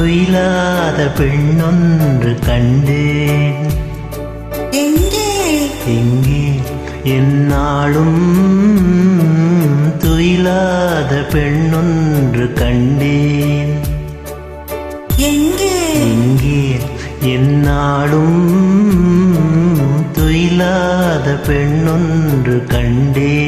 துயிலாத பெண்ணொன்று கண்டேன். எங்கே? எங்கே? என்னாலும் துயிலாத பெண்ணொன்று கண்டேன். எங்கே? எங்கே? என்னாலும் துயிலாத பெண்ணொன்று கண்டேன்.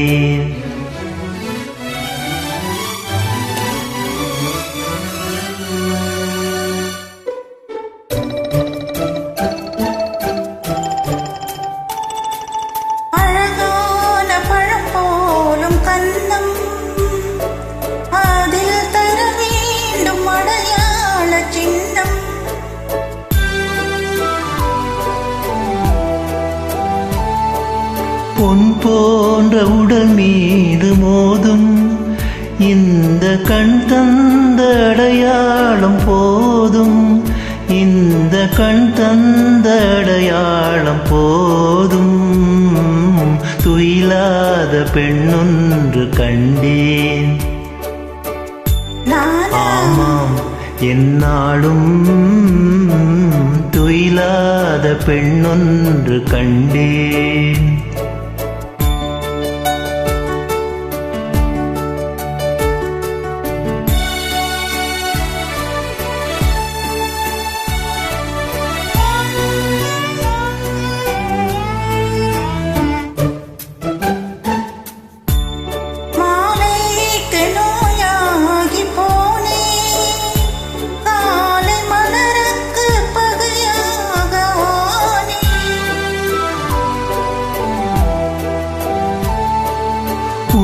பொன் போன்ற உடல் மீது மோதும் இந்த கண் தந்த அடையாளம் போதும். இந்த கண் தந்த அடையாளம் போதும். துயிலாத பெண்ணொன்று கண்டேன். ஆமாம் என்னாலும் துயிலாத பெண்ணொன்று கண்டேன்.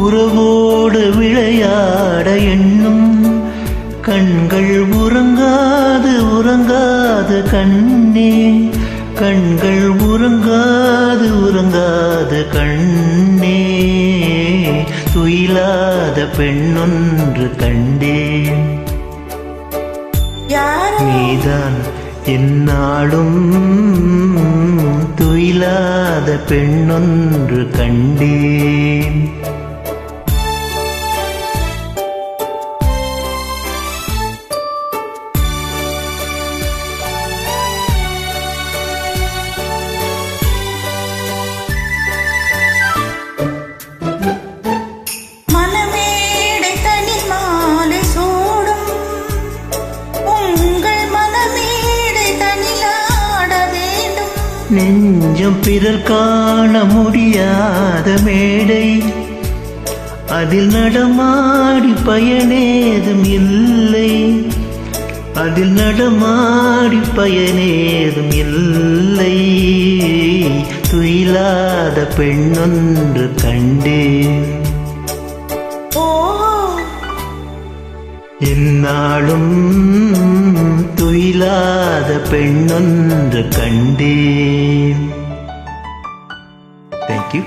உறவோடு விளையாட எண்ணும். கண்கள் உறங்காது உறங்காது கண்ணே. கண்கள் உறங்காது உறங்காது கண்ணே. துயிலாத பெண்ணொன்று கண்டேன். நீதான் என்னாலும் துயிலாத பெண்ணொன்று கண்டேன். நெஞ்சம் பிறர் காண முடியாத மேடை. அதில் நடமாடி பயனேதும் இல்லை. அதில் நடமாடி பயனேதும் இல்லை. துயிலாத பெண்ணொன்று கண்டேன் ஓ. என்னாலும் துயிலாத பெண்ணொன்று கண்டேன். தேங்க்யூ